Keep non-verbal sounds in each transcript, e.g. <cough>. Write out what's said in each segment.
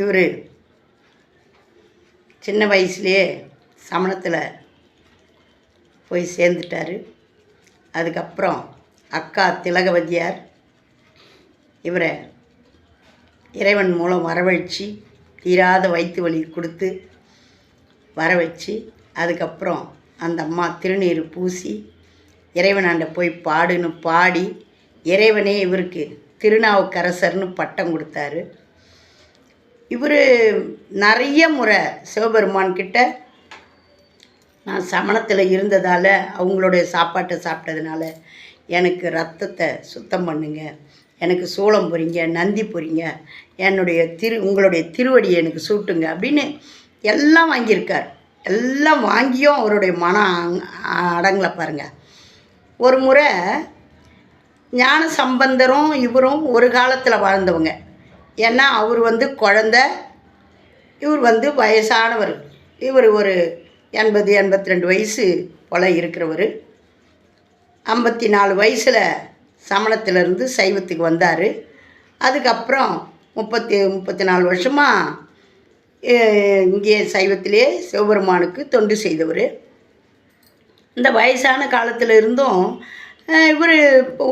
இவர் சின்ன வயசுலேயே சமணத்தில் போய் சேர்ந்துட்டார். அதுக்கப்புறம் அக்கா திலகவதியார் இவரை இறைவன் மூலம் வரவழைச்சி தீராத வயிற்று வலி கொடுத்து வர வச்சு அதுக்கப்புறம் அந்த அம்மா திருநீர் பூசி இறைவனாண்ட போய் பாடுன்னு பாடி இறைவனே இவருக்கு திருநாவுக்கரசர்னு பட்டம் கொடுத்தாரு. இவர் நிறைய முறை சிவபெருமான் கிட்ட நான் சமணத்தில் இருந்ததால் அவங்களுடைய சாப்பாட்டை சாப்பிட்டதுனால எனக்கு ரத்தத்தை சுத்தம் பண்ணுங்க எனக்கு சூளம் பொறிங்க நந்தி பொறிங்க என்னுடைய திரு உங்களுடைய திருவடியை எனக்கு சூட்டுங்க அப்படின்னு எல்லாம் வாங்கியிருக்கார். எல்லாம் வாங்கியும் அவருடைய மனம் அடங்கலை பாருங்கள் ஒரு முறை ஞான சம்பந்தரும் இவரும் ஒரு காலத்தில் வாழ்ந்தவங்க. ஏன்னா அவர் வந்து குழந்த இவர் வந்து வயசானவர். இவர் ஒரு எண்பது எண்பத்தி ரெண்டு வயசு போல் இருக்கிறவர். ஐம்பத்தி நாலு வயசில் சமணத்திலிருந்து சைவத்துக்கு வந்தார். அதுக்கப்புறம் முப்பத்தி முப்பத்தி நாலு வருஷமாக இங்கே சைவத்திலே சிவபெருமானுக்கு தொண்டு செய்தவர். இந்த வயசான காலத்தில் இருந்தும் இவர்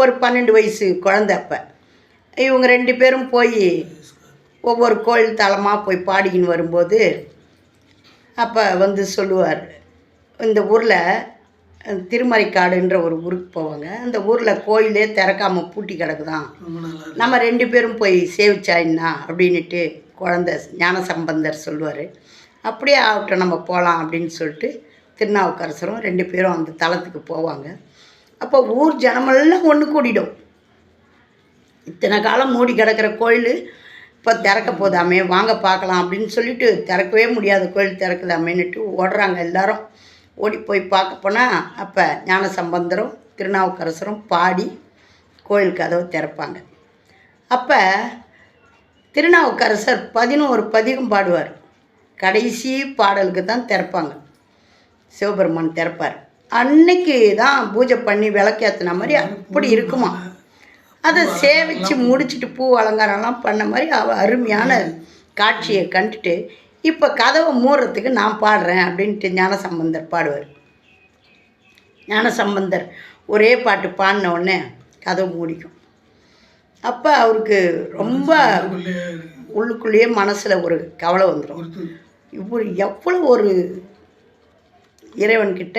ஒரு பன்னெண்டு வயசு குழந்த அப்போ. இவங்க ரெண்டு பேரும் போய் ஒவ்வொரு கோயில் தலமாக போய் பாடிக்கின்னு வரும்போது அப்போ வந்து சொல்லுவார் இந்த ஊரில் திருமறைக்காடுன்ற ஒரு ஊருக்கு போவாங்க. அந்த ஊரில் கோயிலே திறக்காமல் பூட்டி கிடக்குதான். நம்ம ரெண்டு பேரும் போய் சேவிச்சாயின்னா அப்படின்ட்டு குழந்த ஞானசம்பந்தர் சொல்லுவார். அப்படியே ஆகட்டும் நம்ம போகலாம் அப்படின்னு சொல்லிட்டு திருநாவுக்கரசரும் ரெண்டு பேரும் அந்த தலத்துக்கு போவாங்க. அப்போ ஊர் ஜனமெல்லாம் ஒன்று கூடிடும். இத்தனை காலம் மூடி கிடக்கிற கோயில் இப்போ திறக்க போதாமே வாங்க பார்க்கலாம் அப்படின்னு சொல்லிட்டு திறக்கவே முடியாத கோயில் திறக்குதாமேன்னுட்டு ஓடுறாங்க எல்லாரும். ஓடி போய் பார்க்க போனால் அப்போ ஞான சம்பந்தரும் திருநாவுக்கரசரும் பாடி கோயில் கதவை திறப்பாங்க. அப்போ திருநாவுக்கரசர் பதினோரு பதிகம் பாடுவார். கடைசி பாடலுக்கு தான் திறப்பாங்க. சிவபெருமான் திறப்பார். அன்னைக்கு தான் பூஜை பண்ணி விளக்கேற்றின மாதிரி அப்படி இருக்குமா? அதை சேவிச்சு முடிச்சுட்டு பூ அலங்காரம்லாம் பண்ண மாதிரி அவ அருமையான காட்சியை கண்டுட்டு இப்போ கதவை மூடுறதுக்கு நான் பாடுறேன் அப்படின்ட்டு ஞானசம்பந்தர் பாடுவார். ஞானசம்பந்தர் ஒரே பாட்டு பாடின உடனே கதவு மூடிக்கும். அப்போ அவருக்கு ரொம்ப உள்ளுக்குள்ளேயே மனசில் ஒரு கவலை வந்துடும் இவர் எவ்வளோ ஒரு இறைவன்கிட்ட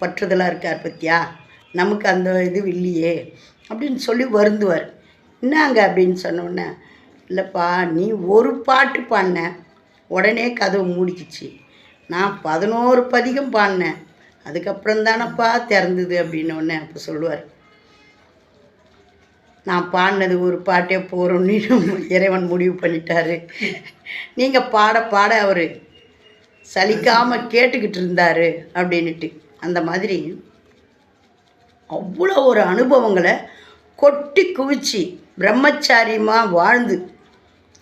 பற்றுதலாக இருக்கார் பத்தியா? நமக்கு அந்த இது இல்லையே. அப்படின்னு சொல்லி வருந்துவார். என்னங்க? அப்படின்னு சொன்னோடனே இல்லைப்பா நீ ஒரு பாட்டு பாடின உடனே கதவு மூடிக்குச்சு. நான் பதினோரு பதிகம் பாடினேன். அதுக்கப்புறம் தானப்பா திறந்தது? அப்படின்னோடனே அப்போ சொல்லுவார். நான் பாடினது ஒரு பாட்டே போகிறோன்னு <laughs> இறைவன் முடிவு பண்ணிட்டாரு. நீங்கள் பாட பாட அவர் சலிக்காமல் கேட்டுக்கிட்டு இருந்தார் அப்படின்னுட்டு. அந்த மாதிரி அவ்வளோ ஒரு அனுபவங்களை கொட்டி குவிச்சு பிரம்மச்சாரியமாக வாழ்ந்து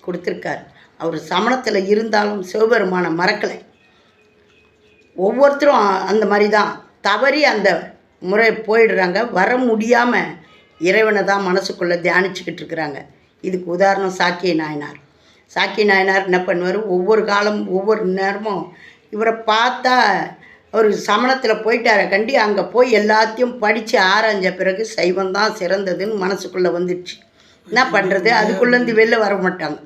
கொடுத்துருக்கார். அவர் சமணத்தில் இருந்தாலும் சிவபெருமானை மறக்கலை. ஒவ்வொருத்தரும் அந்த மாதிரி தான் தவறி அந்த முறை போயிடுறாங்க. வர முடியாமல் இறைவனை தான் மனசுக்குள்ளே தியானிச்சுக்கிட்டு இருக்கிறாங்க. இதுக்கு உதாரணம் சாக்கிய நாயனார். சாக்கிய நாயனார் என்ன பண்ணுவார்? ஒவ்வொரு காலம் ஒவ்வொரு நேரமும் இவரை பார்த்தா அவர் சமணத்தில் போயிட்டார. கண்டி அங்கே போய் எல்லாத்தையும் படித்து ஆராய்ஞ்ச பிறகு சைவம் தான் சிறந்ததுன்னு மனசுக்குள்ளே வந்துடுச்சு. என்ன பண்ணுறது அதுக்குள்ளேருந்து வெளில வர மாட்டாங்க.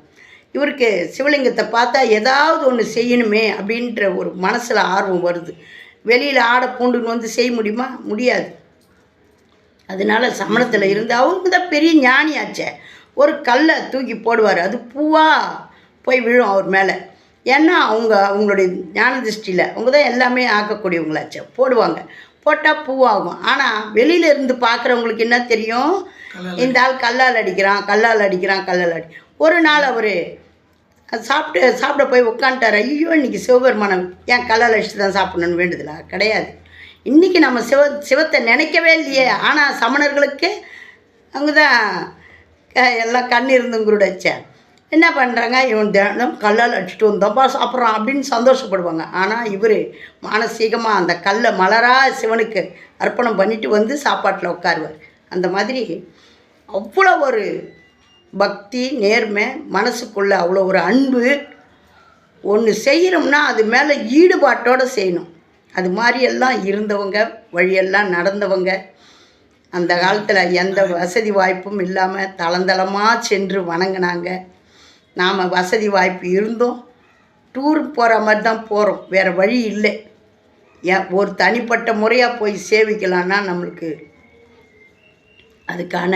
இவருக்கு சிவலிங்கத்தை பார்த்தா ஏதாவது ஒன்று செய்யணுமே அப்படின்ற ஒரு மனசில் ஆர்வம் வருது. வெளியில் ஆடை பூண்டுன்னு வந்து செய்ய முடியுமா? முடியாது. அதனால சமணத்தில் இருந்து அவங்க தான் பெரிய ஞானியாச்சே. ஒரு கல்லை தூக்கி போடுவார். அது பூவாக போய் விழும் அவர் மேலே. ஏன்னா அவங்க அவங்களுடைய ஞான திருஷ்டியில் அவங்க தான் எல்லாமே ஆக்கக்கூடியவங்களாச்சே போடுவாங்க. போட்டால் பூவாகும். ஆனால் வெளியில இருந்து பார்க்குறவங்களுக்கு என்ன தெரியும்? இந்த ஆள் கல்லால் அடிக்கிறான் கல்லால் அடிக்கிறான் கல்லால் அடி. ஒரு நாள் அவர் சாப்பிட்டு சாப்பிட போய் உட்காந்துட்டார் ஐயோ இன்னைக்கு சிவபெருமானம் ஏன் கல்லால் அடிச்சு தான் சாப்பிடணும்னு வேண்டுதலா? கிடையாது. இன்றைக்கி நம்ம சிவ சிவத்தை நினைக்கவே இல்லையே. ஆனால் சமணர்களுக்கு அவங்க தான் எல்லாம் கண் இருந்தும் குருடச்ச. என்ன பண்ணுறாங்க இவன் தினம் கல்லால் அடிச்சுட்டு வந்தோம்ப்பா சாப்பிட்றான் அப்படின்னு சந்தோஷப்படுவாங்க. ஆனால் இவர் மானசீகமாக அந்த கல்லை மலரா சிவனுக்கு அர்ப்பணம் பண்ணிட்டு வந்து சாப்பாட்டில் உட்காருவார். அந்த மாதிரி அவ்வளோ ஒரு பக்தி நேர்மை மனசுக்குள்ள அவ்வளோ ஒரு அன்பு. ஒன்று செய்கிறோம்னா அது மேலே ஈடுபாட்டோடு செய்யணும். அது மாதிரியெல்லாம் இருந்தவங்க வழியெல்லாம் நடந்தவங்க அந்த காலத்தில் எந்த வசதி வாய்ப்பும் இல்லாமல் தளந்தளமாக சென்று வணங்கினாங்க. நாம் வசதி வாய்ப்பு இருந்தும். டூர் போகிற மாதிரி தான் போகிறோம் வேறு வழி இல்லை. ஏன் ஒரு தனிப்பட்ட முறையாக போய் சேவிக்கலான்னா நம்மளுக்கு அதுக்கான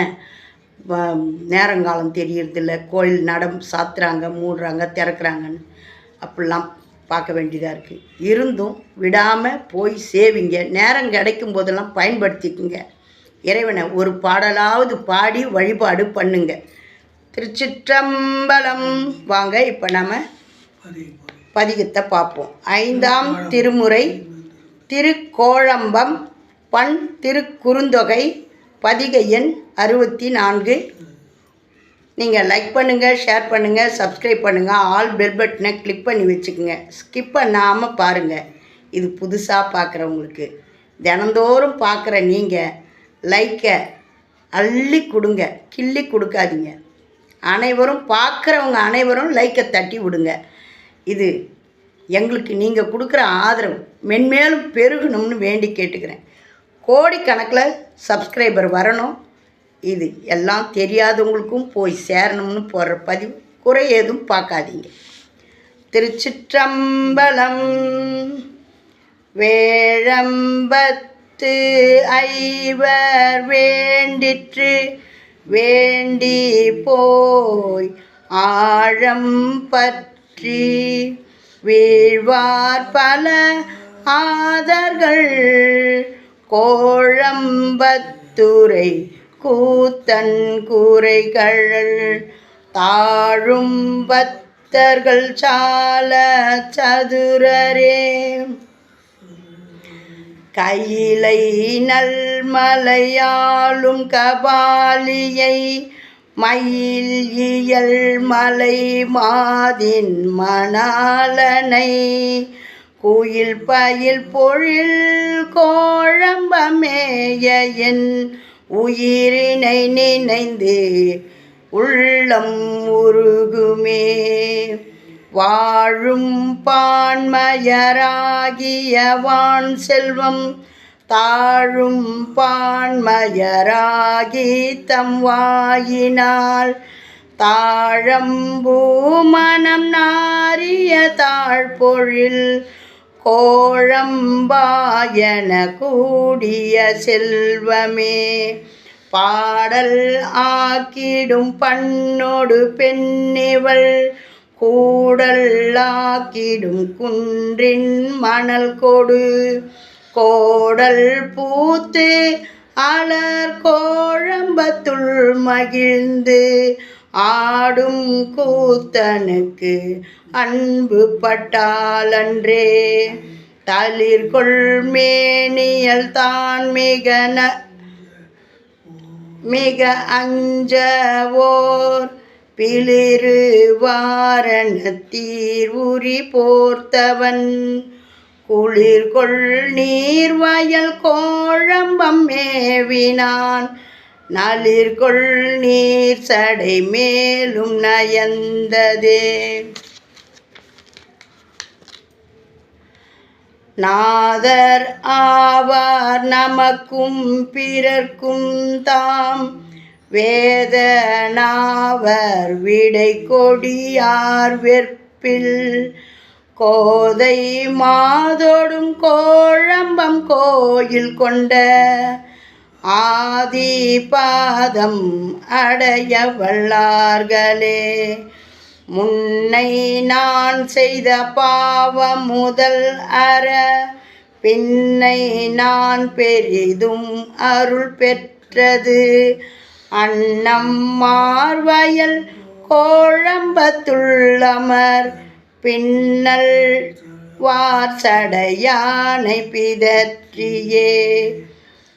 வ- நேரங்காலம் தெரியறதில்ல. கோயில் நடம் சாத்துறாங்க மூடுறாங்க திறக்கிறாங்கன்னு அப்படிலாம் பார்க்க வேண்டியதாக இருக்குது இருந்தும் விடாமல் போய் சேவிங்க. நேரம் கிடைக்கும் போதெல்லாம் பயன்படுத்திக்குங்க. இறைவனை ஒரு பாடலாவது பாடி வழிபாடு பண்ணுங்க. திருச்சிற்றம்பலம். வாங்க இப்போ நம்ம பதிகத்தை பார்ப்போம். ஐந்தாம் திருமுறை திருக்கோழம்பம் பண் திருக்குறுந்தொகை பதிக எண் அறுபத்தி நான்கு நீங்கள் லைக் பண்ணுங்கள் ஷேர் பண்ணுங்கள் சப்ஸ்கிரைப் பண்ணுங்கள் ஆல் பெல் பட்டனை கிளிக் பண்ணி வச்சுக்கோங்க. ஸ்கிப் பண்ணாமல் பாருங்கள் இது புதுசாக பார்க்குறவங்களுக்கு தினந்தோறும் பார்க்குற நீங்கள் லைக்கை அள்ளி கொடுங்க. கிள்ளி கொடுக்காதீங்க. அனைவரும் பார்க்குறவங்க அனைவரும் லைக்கை தட்டி விடுங்க. இது எங்களுக்கு நீங்கள் கொடுக்குற ஆதரவு. மென்மேலும் பெருகணும்னு வேண்டி கேட்டுக்கிறேன். கோடிக்கணக்கில் சப்ஸ்கிரைபர் வரணும். இது எல்லாம் தெரியாதவங்களுக்கும் போய் சேரணும்னு போடுற பதிவு குறை ஏதும் பார்க்காதீங்க. திருச்சிற்றம்பலம் வேழம்பத்து ஐவர் வேண்டிற்று வேண்டி போய் ஆழம் பற்றி வீழ்வார் பல ஆதர்கள். கோழம்பத்துரை கூத்தன் கூரைகள் தாழும் பத்தர்கள் சால சதுரரே. கையிலை நல்மலையாளும் கபாலியை மயில் இயல் மலை மாதின் மணாலனை குயில் பயில் பொழில் கோழம்பமேய என் உயிரினை நினைந்து உள்ளம் உருகுமே. வாழும் பான்மயராகிய வான் செல்வம் தாழும் பான்மயராகி தம் வாயினால். தாழம்பூமனம் நாரிய தாழ்பொழில் கோழம்பாயன கூடிய செல்வமே. பாடல் ஆக்கிடும் பண்ணோடு பெண்ணிவள் கூடல்லாக்கிடும் குன்றின் மணல் கொடு. கோடல் பூத்து அலர் கோழம்பத்துள் மகிழ்ந்து ஆடும் கூத்தனுக்கு அன்பு பட்டாலன்றே. தளிர்கொள் மேனியல் தான் மிக ந- மிக அஞ்சவோர். பிளிரு வாரணத்தீர் உரி போர்த்தவன். குளிர்கொள் நீர் வயல் கோழம்பம் மேவினான் நளிர்கொள் நீர் சடை மேலும் நயந்ததே. நாதர் ஆவார் நமக்கும் பிறர்க்கும் தாம். வேதனாவர் விடை கொடியார் வெற்பில் கோதை மாதோடும் கோழம்பம் கோயில் கொண்ட ஆதி பாதம் அடைய வல்லார்களே. முன்னை நான் செய்த பாவம் முதல் அற பின்னை நான் பெரிதும் அருள் பெற்றது. அன்னம் மார்வயல் கோழம்பத்துள்ளமர் பின்னல் வாசடையானை பிதற்றியே.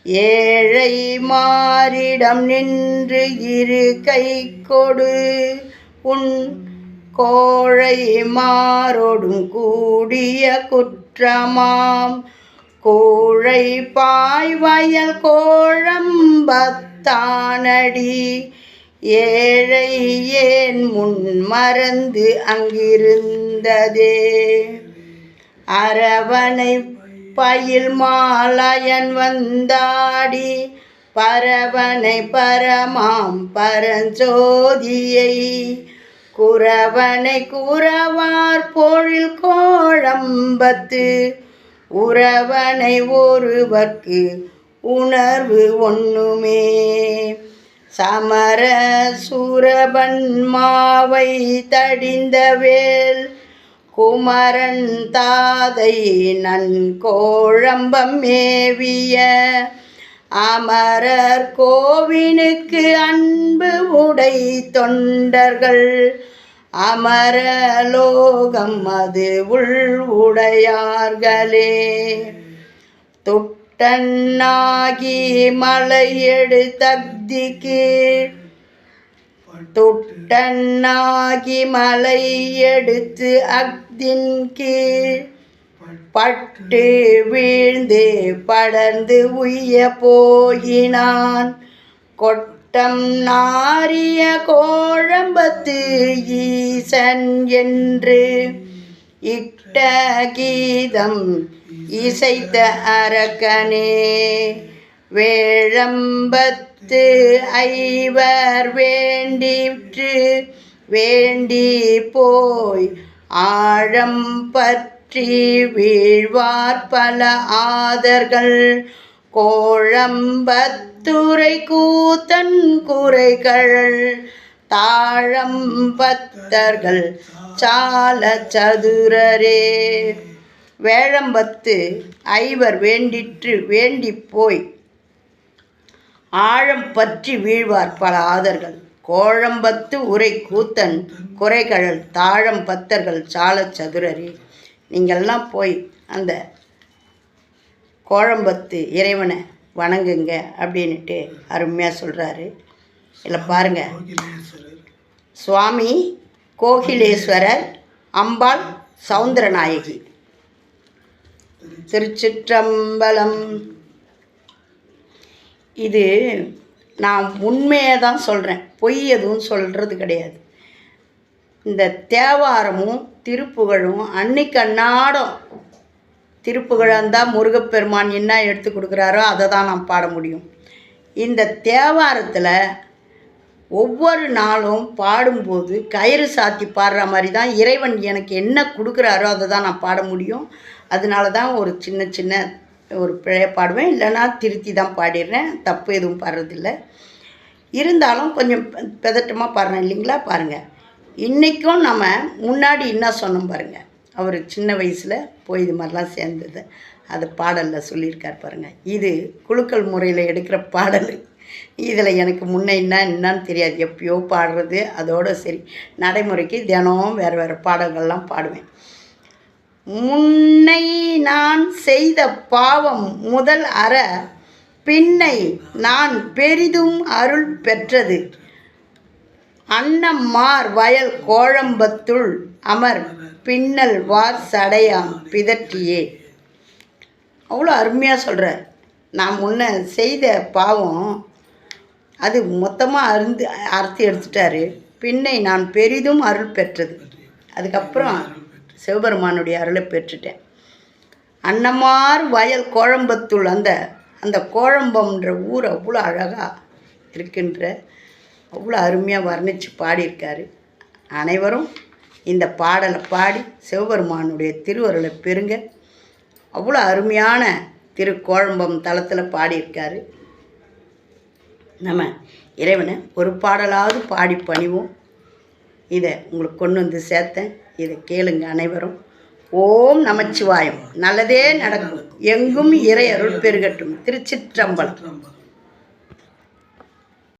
ஏழை மாறிடம் நின்று இரு கை கொடு. உன் கோழை மாறொடும் கூடிய குற்றமாம். கோழை பாய்வயல் தானடி. ஏழை ஏன் முன் மறந்து அங்கிருந்ததே? அரவணை பயில் மாலயன் வந்தாடி. பரவனை பரமாம் பரஞ்சோதியை. குறவனை குறவார் பொழில் கோழம்பத்து உறவனை ஒருவர்க்கு உணர்வு ஒண்ணுமே. சமர சூரபன் மாவை தடிந்தவேல் குமரன் தாதை நன்கோழம்பம் மேவிய அமரர் கோவினுக்கு அன்பு உடை தொண்டர்கள் அமரலோகம் அது உள் உடையார்களே. தன்னாகி மலையெடு தக்தி கீழ் தொட்டன்னாகி மலை எடுத்து அக்தின் கீழ் பட்டு வீழ்ந்து படர்ந்து உய்ய போயினான் கொட்டம் நாரிய கோழம்பத்து ஈசன் என்று இட்ட கீதம் இசைத்த அரக்கனே வேழம்பத்து ஐவர் வேண்டிற்று வேண்டி போய் ஆழம் பற்றி வீழ்வார் பல ஆதர்கள். கோழம்பத்துரை கூத்தன் குறைகள் தாழம்பத்தர்கள் சால சதுரரே வேழம்பத்து ஐவர் வேண்டிற்று வேண்டி போய். ஆழம் பற்றி வீழ்வார் பல ஆதர்கள். கோழம்பத்து உரை கூத்தன் குறைகழல் தாழம் பத்தர்கள் சால சதுரரே. நீங்கள்லாம் போய் அந்த கோழம்பத்து இறைவனை வணங்குங்க அப்படின்ட்டு அருமையாக சொல்கிறாரு இல்லை பாருங்கள் சுவாமி கோகிலேஸ்வரர் அம்பாள் சவுந்தரநாயகி. திருச்சிற்றம்பலம். இது நான் உண்மையை தான் சொல்கிறேன் பொய் எதுவும் சொல்கிறது கிடையாது. இந்த தேவாரமும் திருப்புகழும் அன்னைக்கு அன்னாடம் திருப்புகழந்தால் முருகப்பெருமான் என்ன எடுத்து கொடுக்குறாரோ அதை தான் நான் பாட முடியும். இந்த தேவாரத்தில் ஒவ்வொரு நாளும் பாடும்போது கயிறு சாத்தி பாடுற மாதிரி தான் இறைவன் எனக்கு என்ன கொடுக்குறாரோ அதை தான் நான் பாட முடியும். அதனால தான் ஒரு சின்ன சின்ன ஒரு பிழைய பாடுவேன். இல்லைன்னா திருத்தி தான் பாடிடுறேன். தப்பு எதுவும் பாடுறதில்ல. இருந்தாலும் கொஞ்சம் பெதட்டமாக பாடுறேன். இல்லைங்களா? பாருங்கள் இன்றைக்கும் நம்ம முன்னாடி என்ன சொன்னோம் பாருங்கள் அவர் சின்ன வயசில் போய் இது மாதிரிலாம் சேர்ந்தது. அது பாடலில் சொல்லியிருக்கார் பாருங்கள் இது குலுக்கல் முறையில் எடுக்கிற பாடல். இதில் எனக்கு முன்னே என்ன என்னன்னு தெரியாது. எப்பயோ பாடுறது. அதோடு சரி. நடைமுறைக்கு தினம் வேறு வேறு பாடல்கள்லாம் பாடுவேன். முன்னை நான் செய்த பாவம் முதல் அற பின்னை நான் பெரிதும் அருள் பெற்றது. அன்னம்மார் வயல் கோழம்பத்துள் அமர் பின்னல் வார் சடையாம் பிதற்றியே. அவ்வளோ அருமையாக சொல்கிறார் நான் முன்ன செய்த பாவம் அது மொத்தமாக அருந்து அறுத்து எடுத்துட்டாரு. பின்னை நான் பெரிதும் அருள் பெற்றது. அதுக்கப்புறம் சிவபெருமானுடைய அருளை பெற்றுட்டேன். அன்னமார் வயல் கோழம்பத்துள் அந்த அந்த கோழம்பம்ன்ற ஊர் அவ்வளோ அழகாக இருக்கின்ற அவ்வளோ அருமையாக வர்ணித்து பாடியிருக்காரு. அனைவரும் இந்த பாடலை பாடி சிவபெருமானுடைய திருவருளை பெறுங்க. அவ்வளோ அருமையான திருக்கோழம்பம் தளத்தில் பாடியிருக்காரு. நம்ம இறைவனை ஒரு பாடலாவது பாடி பணிவோம். இதை உங்களுக்கு கொண்டு வந்து சேர்த்தேன். இதை கேளுங்க அனைவரும். ஓம் நமச்சிவாயம். நல்லதே நடக்கும். எங்கும் இறை அருள் பெருகட்டும். திருச்சிற்றம்பலம்.